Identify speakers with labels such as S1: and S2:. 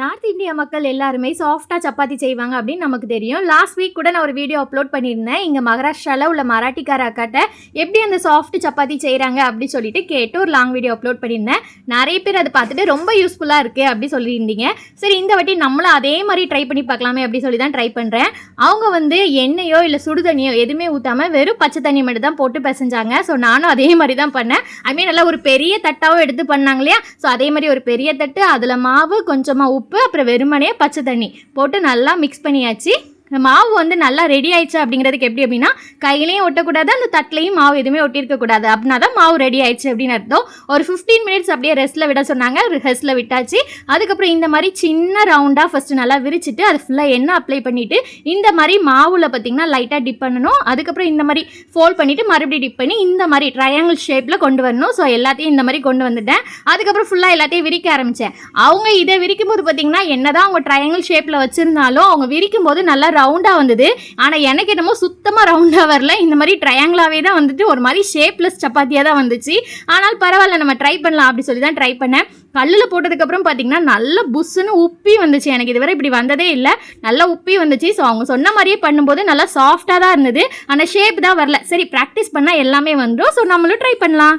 S1: North India மக்கள் எல்லாருமே சாஃப்டாக சப்பாத்தி செய்வாங்க அப்படின்னு நமக்கு தெரியும். லாஸ்ட் வீக் கூட நான் ஒரு வீடியோ அப்லோட் பண்ணியிருந்தேன். இங்கே மகாராஷ்டிராவில் உள்ள மராட்டிக்கார அக்காட்ட எப்படி அந்த சாஃப்ட் சப்பாத்தி செய்கிறாங்க அப்படி சொல்லிட்டு கேட்டு ஒரு லாங் வீடியோ அப்லோட் பண்ணியிருந்தேன். நிறைய பேர் அதை பார்த்துட்டு ரொம்ப யூஸ்ஃபுல்லாக இருக்குது அப்படி சொல்லியிருந்தீங்க. சரி இந்த வாட்டி நம்மளும் அதே மாதிரி ட்ரை பண்ணி பார்க்கலாமே அப்படி சொல்லி தான் ட்ரை பண்ணுறேன் அவங்க வந்து எண்ணெயோ இல்லை சுடு தண்ணியோ எதுவுமே ஊற்றாமல் வெறும் பச்சை தண்ணி மட்டும் தான் போட்டு பிசைஞ்சாங்க. ஸோ நானும் அதே மாதிரி தான் பண்ணேன். ஐ மீன் நல்லா ஒரு பெரிய தட்டாவும் எடுத்து பண்ணாங்க இல்லையா? ஸோ அதே மாதிரி ஒரு பெரிய தட்டு அதில் மாவு கொஞ்சமாக உப்பு அப்புறம் வெறுமனே பச்சை தண்ணி போட்டு நல்லா மிக்ஸ் பண்ணியாச்சு. மாவு வந்து நல்லா ரெடி ஆயிடுச்சு அப்படிங்கிறதுக்கு எப்படி அப்படின்னா கையிலையும் ஒட்டக்கூடாது அந்த தட்டிலையும் மாவு எதுவுமே ஒட்டியிருக்க கூடாது. அப்படின்னா தான் மாவு ரெடி ஆயிடுச்சு அப்படின்னு அர்த்தம். ஒரு ஃபிஃப்டீன் மினிட்ஸ் அப்படியே ரெஸ்ட்டில் விட சொன்னாங்க. ரெஸ்ட்டில் விட்டாச்சு. அதுக்கப்புறம் இந்த மாதிரி சின்ன ரவுண்டாக ஃபஸ்ட்டு நல்லா விரிச்சிட்டு அது ஃபுல்லாக எண்ணெய் அப்ளை பண்ணிவிட்டு இந்த மாதிரி மாவில் பார்த்தீங்கன்னா லைட்டாக டிப் பண்ணணும். அதுக்கப்புறம் இந்த மாதிரி ஃபோல்ட் பண்ணிவிட்டு மறுபடியும் டிப் பண்ணி இந்த மாதிரி ட்ரையாங்கிள் ஷேப்பில் கொண்டு வரணும். ஸோ எல்லாத்தையும் இந்த மாதிரி கொண்டு வந்துட்டேன். அதுக்கப்புறம் ஃபுல்லாக எல்லாத்தையும் விரிக்க ஆரம்பித்தேன் அவங்க இதை விரிக்கும் போது பார்த்தீங்கன்னா என்னதான் அவங்க ட்ரையாங்கிள் ஷேப்பில் வச்சுருந்தாலும் அவங்க விரிக்கும் போது நல்லா ரவுண்டாக வந்தது. ஆனால் எனக்கு என்னமோ சுத்தமாக ரவுண்டாக வரல. இந்த மாதிரி ட்ரையாங்கிளாகவே தான் வந்துட்டு ஒரு மாதிரி ஷேப்லெஸ் சப்பாத்தியாக தான் வந்துச்சு. ஆனால் பரவாயில்ல நம்ம ட்ரை பண்ணலாம் அப்படி சொல்லி தான் ட்ரை பண்ணேன். கல்லில் போட்டதுக்கப்புறம் பார்த்தீங்கன்னா நல்ல புஷ்ஷுன்னு உப்பி வந்துச்சு. எனக்கு இதுவரை இப்படி வந்ததே இல்லை. நல்லா உப்பி வந்துச்சு. ஸோ அவங்க சொன்ன மாதிரியே பண்ணும்போது நல்லா சாஃப்டாக தான் இருந்தது. ஆனால் ஷேப் தான் வரல. சரி ப்ராக்டிஸ் பண்ணால் எல்லாமே வந்துடும் ஸோ நம்மளும் ட்ரை பண்ணலாம்.